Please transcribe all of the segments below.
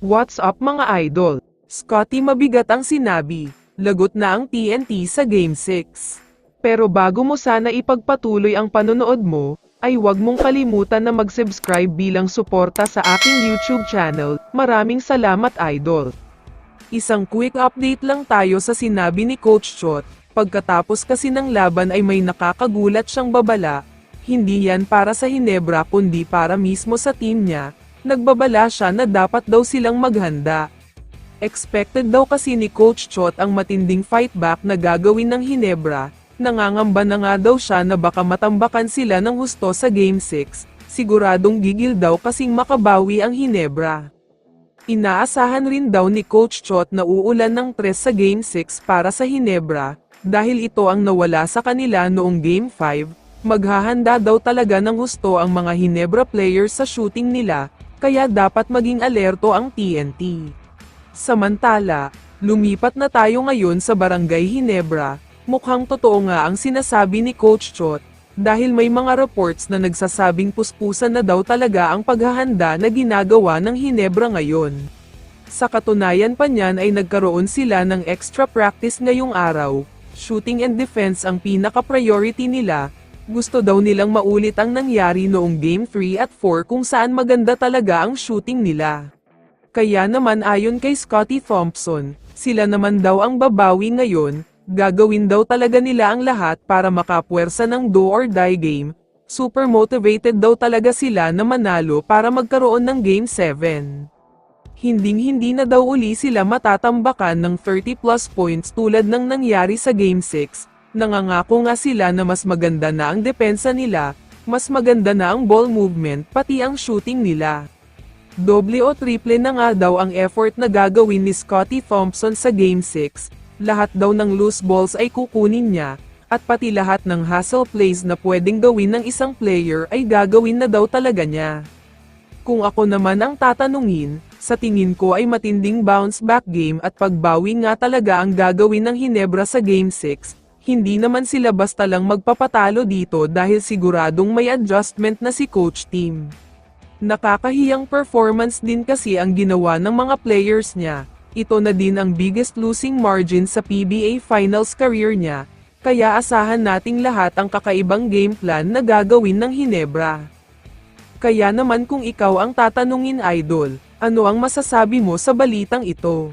What's up mga idol? Scotty mabigat ang sinabi. Lagot na ang TNT sa Game 6. Pero bago mo sana ipagpatuloy ang panonood mo, ay huwag mong kalimutan na mag-subscribe bilang suporta sa aking YouTube channel. Maraming salamat idol. Isang quick update lang tayo sa sinabi ni Coach Chot. Pagkatapos kasi ng laban ay may nakakagulat siyang babala. Hindi yan para sa Hinebra kundi para mismo sa team niya. Nagbabala siya na dapat daw silang maghanda. Expected daw kasi ni Coach Chot ang matinding fight back na gagawin ng Hinebra. Nangangamba na nga daw siya na baka matambakan sila ng husto sa Game 6. Siguradong gigil daw kasing makabawi ang Hinebra. Inaasahan rin daw ni Coach Chot na uulan ng tres sa Game 6 para sa Hinebra, dahil ito ang nawala sa kanila noong Game 5, maghahanda daw talaga ng husto ang mga Hinebra players sa shooting nila, kaya dapat maging alerto ang TNT. Samantala, lumipat na tayo ngayon sa Barangay Hinebra, mukhang totoo nga ang sinasabi ni Coach Chot, dahil may mga reports na nagsasabing puspusan na daw talaga ang paghahanda na ginagawa ng Hinebra ngayon. Sa katunayan pa niyan ay nagkaroon sila ng extra practice ngayong araw, shooting and defense ang pinaka-priority nila, gusto daw nilang maulit ang nangyari noong Game 3 at 4 kung saan maganda talaga ang shooting nila. Kaya naman ayon kay Scotty Thompson, sila naman daw ang babawi ngayon, gagawin daw talaga nila ang lahat para makapwersa ng do or die game, super motivated daw talaga sila na manalo para magkaroon ng Game 7. Hinding-hindi na daw uli sila matatambakan ng 30 plus points tulad ng nangyari sa Game 6, nangangako nga sila na mas maganda na ang depensa nila, mas maganda na ang ball movement pati ang shooting nila. Doble o triple na nga daw ang effort na gagawin ni Scotty Thompson sa Game 6, lahat daw ng loose balls ay kukunin niya, at pati lahat ng hustle plays na pwedeng gawin ng isang player ay gagawin na daw talaga niya. Kung ako naman ang tatanungin, sa tingin ko ay matinding bounce back game at pagbawi nga talaga ang gagawin ng Hinebra sa Game 6, hindi naman sila basta lang magpapatalo dito dahil siguradong may adjustment na si coach team. Nakakahiyang performance din kasi ang ginawa ng mga players niya. Ito na din ang biggest losing margin sa PBA Finals career niya, kaya asahan nating lahat ang kakaibang game plan na gagawin ng Hinebra. Kaya naman kung ikaw ang tatanungin idol, ano ang masasabi mo sa balitang ito?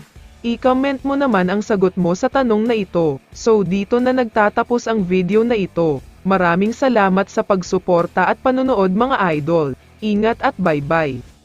I-comment mo naman ang sagot mo sa tanong na ito. So dito na nagtatapos ang video na ito. Maraming salamat sa pagsuporta at panonood mga idol. Ingat at bye-bye.